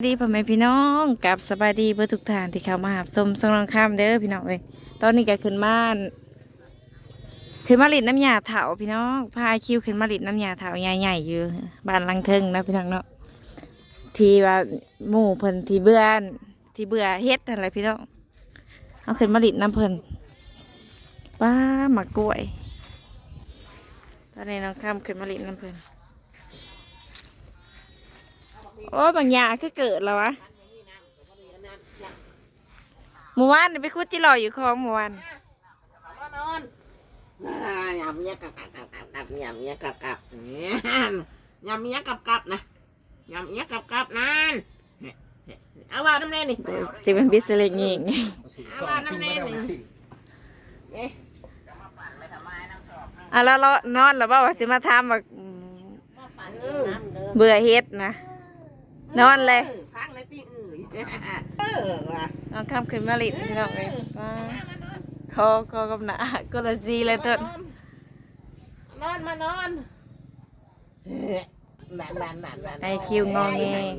สวัสดีพ่อแม่พี่น้องกับสบายดีเพื่อทุกทานที่เข้ามาหาชมสงรองข้ามเด้อพี่น้องเอ้ยตอนนี้ก็ขึ้นบ้านขึ้นมาลิดน้ำยาเถาพี่น้องพาคิวขึ้นมาลิดน้ำยาเถาใหญ่ๆอยู่บ้านลังเทิงนะพี่น้องเนาะทีว่าหมู่เพิ่นทีเบื่อทีเบื่อเฮ็ดอะไรพี่น้องเอาขึ้นมาลิดน้ำเพิ่นป้าหมากกล้วย ตอนนี้น้องข้ามขึ้นมาลิดน้ำเพิ่น โอ้บางอย่างคือเกิดแล้ววะเมื่อวานนี่ไปคุดจิรออยู่คลองเมื่อวานนอนยำเมียกับกับกับกับกับยำเมียกับกับเนี่ยยำเมียกับกับนะยำเมียกับกับนั่นเอาว่าน้ำแน่นี่จะเป็นบิสเลงเองเอาว่าน้ำแน่นี่เนี่ยอะแล้วเรานอนแล้วบ่ว่าสิมาทำแบบเออเบื่อเฮ็ดนะ นอนเลยพักเลยตีอื่นเออว่ะน้องข้ามขึ้นมาลิดพี่น้องเลยว้าคอคอกับหนาก็ละซีเลยต้นนอนมานอนนั่นนั่นนั่นนั่นไอคิวงอแง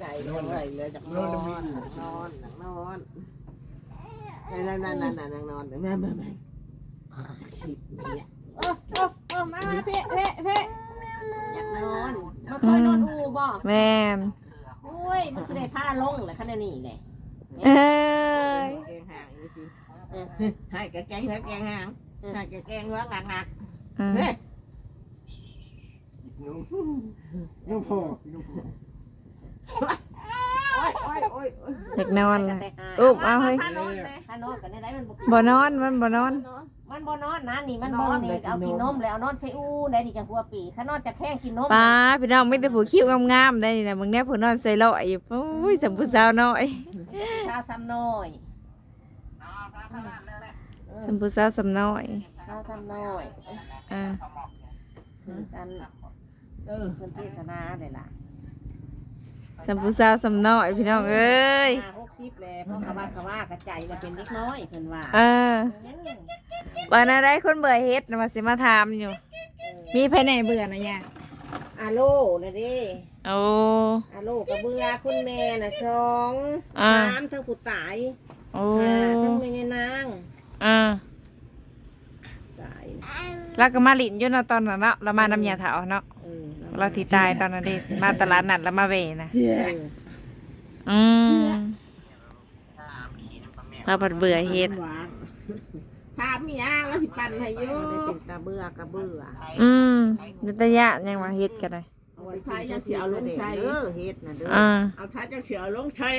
ได้เลยเลยจากนอนนอนนอนนั่นนั่นนั่นนั่นนั่นนอนแม่แม่แม่คิดเนี่ยเออเออเออมามาเพ่เพ่เพ่อยากนอน มาเคยนอนอูบ่แม่นโอ้ยมันสิได้ผ้าลงแหละคันเดี๋ยวนี้แหละเอ้ยแกงห่างนี่สิให้แกแกงหัวแกงห่างให้แกแกงหัวหนักหนักอืมเฮ้ยน้องพ่อน้องพ่อโอ้ยโอ้ยโอ้ยอยากนอนกันะแต่หาอุ้มเอาเฮ้ยพานอนเลยถ้านอนกันได้ไรมันบ่บ่นอนมันบ่นอน นอนมันบ่นอนนะนี่มันเบิ่งนี่เอากินนมแล้วเอานอนใช้อูได้ดิจังหัวปีข้านอนจะแข้งกินนมป้าพี่น้องไม่แต่ผู้คิ้วงามๆได้นี่นะมึงแน่ผู้นอนใส่ลอยอยู่โอ้ยสมผู้สาวน้อยชาวซ้ำน้อยสมผู้สาวสำน้อยชาวซ้ำน้อยอ่า ถือกันเออเพิ่นเทศนาได้ล่ะ สมผู้สาวสำน้อยพี่น้องเอ้ยห้าหกสิบแล้วเพราะกะว่ากะว่ากระใจมันเป็นเล็กน้อยเพิ่นว่าเออวันอะไรคนเบื่อเฮ็ดนะมาสิมาถามอยู่ มีภายในเบื่อนะยะอาโลนะเด้โอ้อาโลกระเบือคุณแม่น่ะสองอ่าสามทั้งผู้ตายโอ้ห้าทั้งแม่ยายนางอ่าตายแล้วก็มาหลินอยู่เนาะตอนนั้นเนาะเรามาน้ำยาเถาเนาะ เออเราที่ตายตอนนั้นเด็มาตลาดนัดแล้วมาเวนะเอออืมเราปัดเบื่อเฮ็ดหวานถามมีอ่างแล้วสิปั่นให้อยู่ได้เป็นกระเบือกระเบืออืมนิตยะยังมาเฮ็ดกันเลยเอาไว้ท้ายจะเสียลงใช้เด้อเฮ็ดน่ะเด้ออ่าเอาท้ายจะเสียลงใช้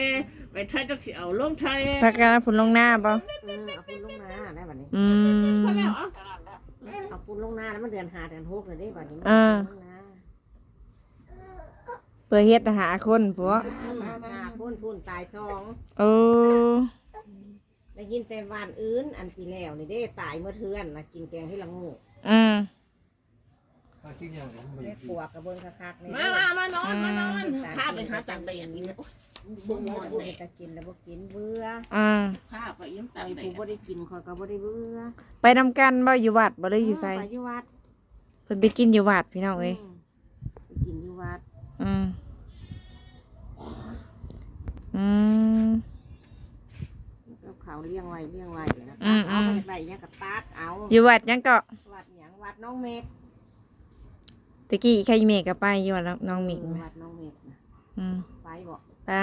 ไปท้ายจะเสียลงใช้พักกันผุนลงหน้าบ่เออเอาปุ้นลงนาได้บัดนี้อืมพอแล้วอะเอาปุ้นลงนาแล้วมันเดือนห้าเดือนหกเลยเด้บัดนี้มันอ่าลงนา เบื่อเฮ็ดหาคนผัวห้าพุ่นพุ่นตายสองโอ้ได้ยินแต่วานอื่น อันปีแล้วนี่เด้ตายเมื่อเทือนน่ะกินแกงให้ละงูอืมข้าคิดอย่างนี้ไม่ได้ได้ปวกกระเบื้องคักๆนี่มามา มานอน มานอนข้าไปหาตังเดียนนี่บุ้งมันบุ้งจะกินแล้วบ่กินเบื่ออ่าข้าไปยิ้มตัไอ้งเดียผู้บ่ได้กินข้อยก็บ่ได้เบื่อ ไปนำกันบ่อยู่วัดบ่เลยอยู่ไสไปอยู่วัด เพิ่นไปกินอยู่วัดพี่น้องเอ้ยมไปกินอยู่วัด อืม อืมแล้วเขาเลี้ยงไว้เลี้ยงไว้นะอืมเอาอืมไปไว้เนี่ยก็ตักเอาอยู่วัดยังก็วัดหยังวัดน้องเมฆตะกี้ใครเมฆก็ไปอยู่วัดน้องหมิงเออไหมวัดน้องเมฆน่ะอืม ไปบ่ไป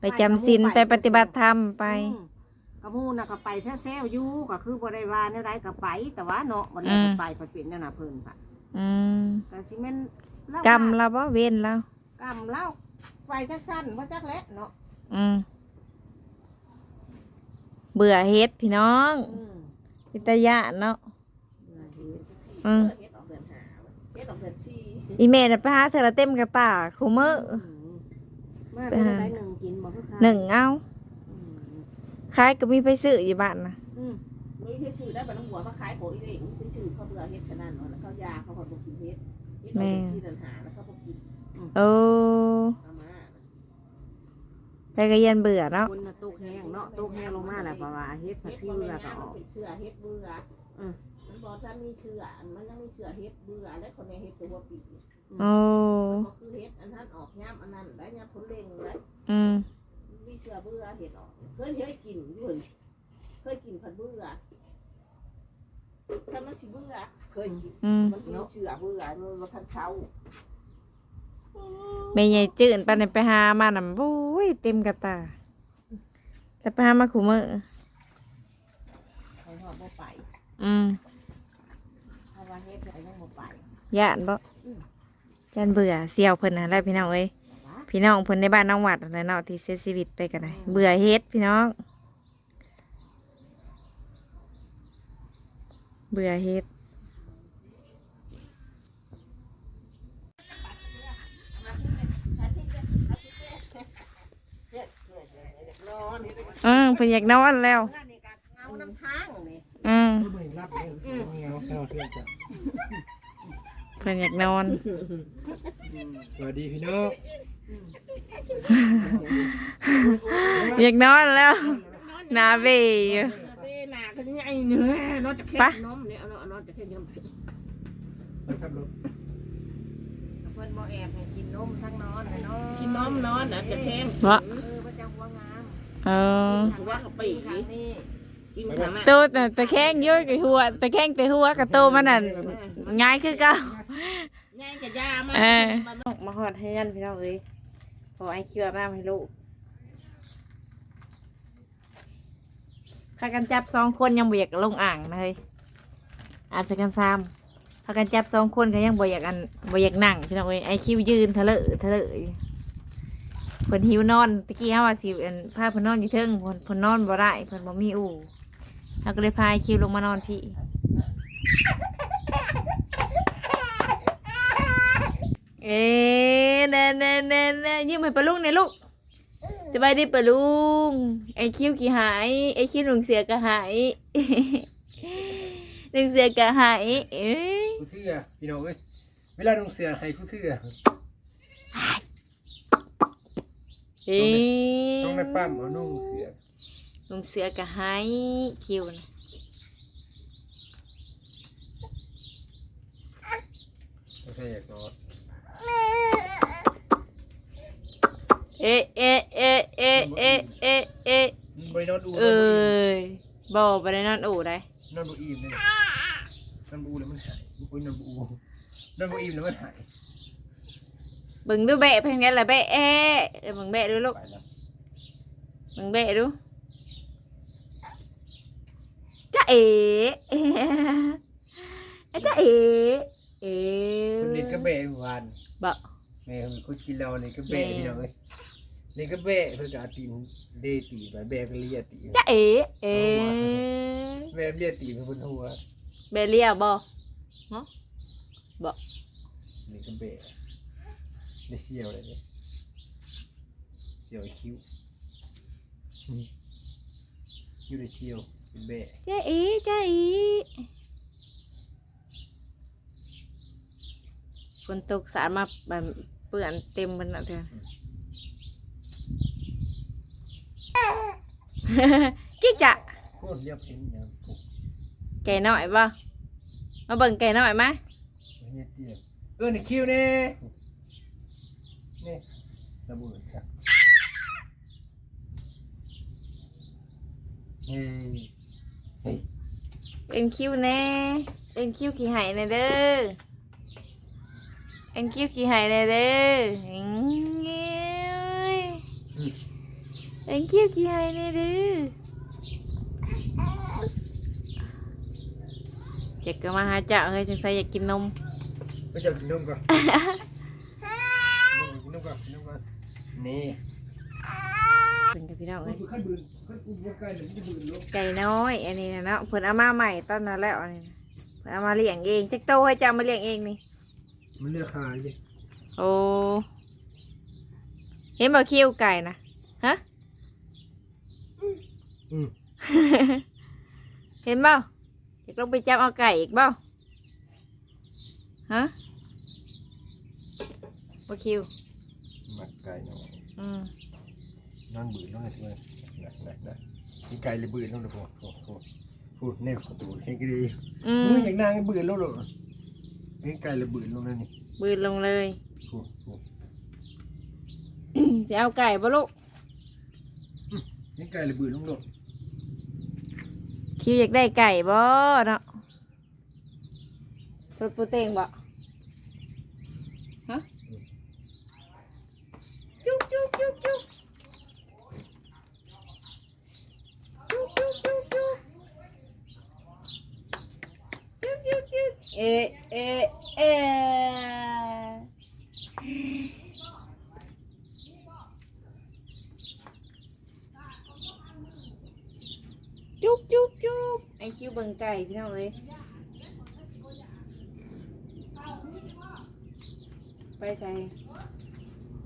ไปจำศีลไปปฏิบัติธรรมไป อืมกระมูน่ะก็ไปแซวๆอยู่ก็คือบ่ได้ว่าแนวใดก็ไป แต่ว่าเนาะบ่ได้อืม ก็ไปไปเป็นแนวน่ะเพิ่นค่ะอืมก็สิแม่น เล่กรรมว่าเราบ่เว้นเรากรรมเล่าไฟจักสั้นบ่จักแหละเนาะอืมเบื่อเฮ็ดพี่น้องอืมพิตยะเนาะน่าเฮ็ดอืม เฮ็ดออกเดือนหาเฮ็ดออกเดือนสี่อีเมลน่ะไปหาเธอละเต็มกระตาคูมืออืมมาไปเป็นหาได้หนึ่งกินบ่คือค่ะหนึ่งเอาอืมขายก็มีไปซื้ออยู่บ้านนะอืมไม่ใช่ชื่อได้บัตรหัวมาขายโผล่อีเองไม่ชื่อเขาเบื่อเฮ็ดขนาดนั้นแล้วเขายาเขาพอบอกกินเฮ็ด เฮ็ดออกเดือนสี่เดือนหาแล้วเขาบอกกินโอ้เอามาไปกระเย็นเบื่อเนาะคนน่ะตกแห้งเนาะตกแห้งลงมาแล้วเพราะว่าเฮ็ดผัดพี่เรือก็ออกเชื่อเฮ็ดเบื่ออืมเอมันบอกถ้ามีเสือมันยังมีเสือเฮ็ดเบื่อและคนในเฮ็ดตัวปีโอ้ก็คือเฮ็ดอันนั้นออกย่ำอันนั้นได้ย่ำผลเล็งได้อืมมีเสือเบื่อเห็ดออกเคยเคยกินอยู่หั่นเคยกินผัดเบื่อ ถ้ามันสิเบื่อเคยกินอืมมันมีเสือเบื่อมันมาทันเช้าแม่ใหญ่จืดปานนี้ไปหามาน่ะโอ้ยเต็มกระตาจะไปหามาขู่มือเขาว่าบ่ไปอืมเพราะว่าเฮ็ดเขายังบ่ไปย่านบ่ย่านเบื่อเสี่ยวเพิ่นน่ะแหล้วพี่น้องเอ้ยว่าพี่น้องเพิ่นในบ้านน้องหวัดนั่นแหละเนาะที่เสียชีวิตไปกันได้เบื่อเฮ็ดพี่น้อง เบื่อเฮ็ดนอนนี่อืมเพิ่นอยากนอนแล้วเมื่อนี่ก็เงาน้ำทางนี่อืมไม่รับเลยเงาเศร้าเพื่อนจ้ะเพิ่นอยากนอน สวัสดีพี่น้องอยากนอนแล้วหนาเบย อยู่เด้หนาก็ใหญ่เนื้อนอนจะแค่ไปนมเนี่ยเอานอนจะแค่นมไปขับรถเพิ่นบ่แอบให้กินนมทั้งนอนน่ะเนาะกินนมนอนนะจะแค่วะเออบ่จังหัวงามเออว่ากะปิทางนี้กินข้างหน้าตูดน่ะตะแคงอยุ่กับหัวตะแคงแต่หัวกับโตมันน่ะง่ายคือเก่าง่ายกับยามาเออมาหอดให้ยันพี่น้องเอ้ยขอไอคิวอาบน้ำให้ลูกากันจับสองคนยังบ่อยากลงอ่างนะเลยอาจจะกันซ้ำพากันจับสองคนก็ยังบ่อยากอันบ่อยากนั่งพี่น้องเอ้ยไอคิวยืนทะเลอทะเลอะเพิ่นหิวนอนตะกี้เฮาว่าสิอันพาเพิ่นนอนอยู่เทิงเพิ่นเพิ่นนอนบ่ได้เพิ่นบ่มีอู่เฮาก็เลยพาไอคิวลงมานอนพี่เอ๊ะเน่เน่เน่เน่ยิ้มให้ปลาลุงเนี่ยลูก สบายดีปลาลุง ไอคิวกี่หาย ไอคิวหนุ่งเสือก็หายหนุ่งเสือก็หายเอ้ยผู้เทื่อพี่น้องเอ้ยเวลาลงเสือให้ผู้เทื่อเอ๊ะต้องในปั้มเอานุ่งเสือหนุ่งเสือก็หายคิวนะไม่ใช่อยากนอนเอ๊ะเอ๊ะเอ๊ะ เอ๊ะเอ๊ะเอ๊ะเอ๊ะไปนอนอูเอ้ยบอกไปได้นอนอู่ได้นอนบูอิ่มเลยนอนบูแล้วมันหายอุ้ยนอนบูนอนบูอิ่มแล้วมันหายเบิ่งดูแบะเพียงนี้แหละแบะเอ๊ะเออเบิ่งแบะดูลูกไปแล้วมึงเบะดูจ้าเอ๋เอ๋จ้าเอ๋เอ๋ คนเล่นก็เบะเมื่วานบ่ แม่คุยกินเราเลยก็เบะพี่น้องเอ้ย นี่ก็เบะเพื่อจะเอาตีนเดตีไปเบะก็เลียตีจ้าเอ๋เอ๋แม่เลียตีไปบนหัวเบะเลียบ่ฮะบ่นี่ก็เบะได้เชี่ยวเลยเนี่ยเชี่ยวไอ้คิ้วอืมอยู่ได้เชี่ยวเป็นเบะจ้าเอ๋จ้าเอ๋ฝนตกสาดมาแบบเปื้อนเต็มมันน่ะเธอ กิ๊กจ้ะโคตรเรียบเห็นอย่างผูกไก่น้อยบ่มาเบิ่งไก่น้อยมาเฮียเตี้ยเออนี่คิ้วนี่นี่ระเบิดจ้ะเฮ้ยเฮ้ยเป็นคิวแน่เป็นคิวขี้ไหายแน่เด้อเป็นคิวขี้ไหายแน่เด้ออิ๊งเอ้ย เป็นคิวขี้ไหายแน่เด้อเจ็กก็มาหาเจ้าเฮ้ยจังใส่อยากกินนมไปจับกินนมก่อนกินนมก่อนกินนมก่อนนี่เป็นกับพี่น้องเอ้ยขั้นบืนขั้นอุ้มว่าใกล้เดี๋ยวมันจะบืนลงไก่น้อยอันนี้นะเนาะเพิ่นเอามาใหม่ตอนนั้นแล้วอันนี้นะเพิ่นเอามาเลี้ยงเองจักโตให้เจ้ามาเลี้ยงเองนี่มันเลือกขายดิโอ้เห็นบ่คิวไก่นะฮะ อืมเห็นบ่อยากลงไปจับเอาไก่อีกบ่ฮะบ่คิวหมักไก่เนาะอืมนอนบืนลงเลยเพื่อนนะนะนะนี่ไก่เลยบืนลงเลยพวกพวกพวกพูดแนวประตูให้ก็ดีอืมมึงอย่างนางเบื่อแล้วเหรอเห็นไก่เลยเบื่อลงนั่นนี่บืนลงเลยพูดพูดจะเอาไก่บ่ลูกเห็นไก่เลยเบื่อลงโลด คิวอยากได้ไก่บ่เนาะรถปูเตงบ่ฮะจุ๊บจุ๊บจุ๊บจุ๊บจุ๊บจุ๊บจุ๊บจุ๊บจุ๊บจุ๊บจุ๊บเอเอเอะจุ๊บจุ๊บจุ๊บไอคิว เบิ่งไก่พี่น้องเอ้ยไปใส่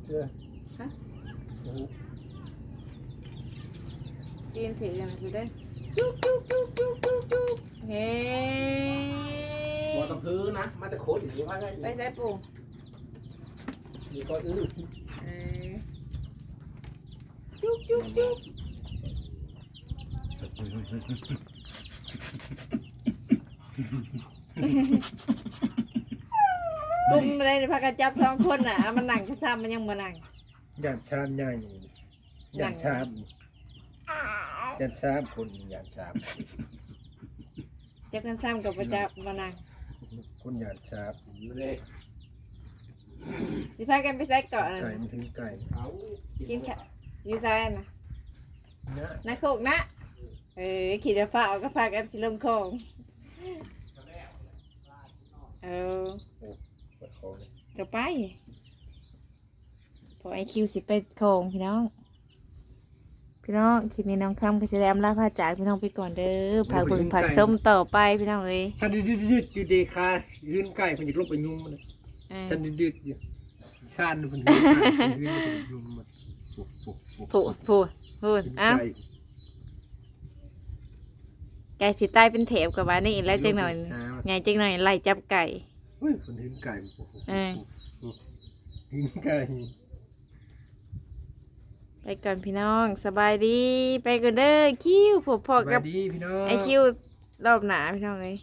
เออฮะโอ้โหตีนถือกันสิเด้อจุ๊บจุ๊บจุ๊บจุ๊บจุ๊บจุ๊บเฮ้บ่ต้องพื้นนะมาแต่คนนี่ว่าไงไปใส่ปู่มีก็อื้อเออจุ๊บจุ๊บจุ๊ บตุ้มเลยพากันจับสองคนน่ะเอามันนั่งข้างๆมันยังมานั่งหยาดชามใหญ่หยาดชามหยาดชามคนหยาดชามจับกันซ้ำกับประจับมานั่งคนหยาดชามเลยสิพากันไปใส่เกาะนั่นไก่มันถึงไก่เอากินข้าวอยู่ซ้ายน่ะนะนักโคกนะเออขี่จะฟ้าเอาก็พากันสิลงโคง เออปวดคอเลยก็ไป พอไอคิวสิไปโคงพี่น้อง พี่น้องคลิปนี้น้องคำก็จะแลมลาพาจากพี่น้องไปก่อนเด้อผักเบิ่งผักส้มต่อไปพี่น้องเอ้ยฉันดืดดืดอยู่เดคายืนไก่คนหยุดลบไปยุ่งมันเออฉันดืดอยู่ชาญมันยืนไก่ยืนไปยุ่งมันพูดพูดพูดเอ้า ไก่สิตายเป็นเถบกับว่านี่แล้วจังหน่อยไงจังหน่อยไล่จับไก่เฮ้ยคนยืนไก่ยืนไก่ไปก่อนพี่น้องสบายดี ไปกันเด้อคิวพบพอสกัวับสดีพี่น้องไอคิวรอบหนาพี่น้องเอ้ย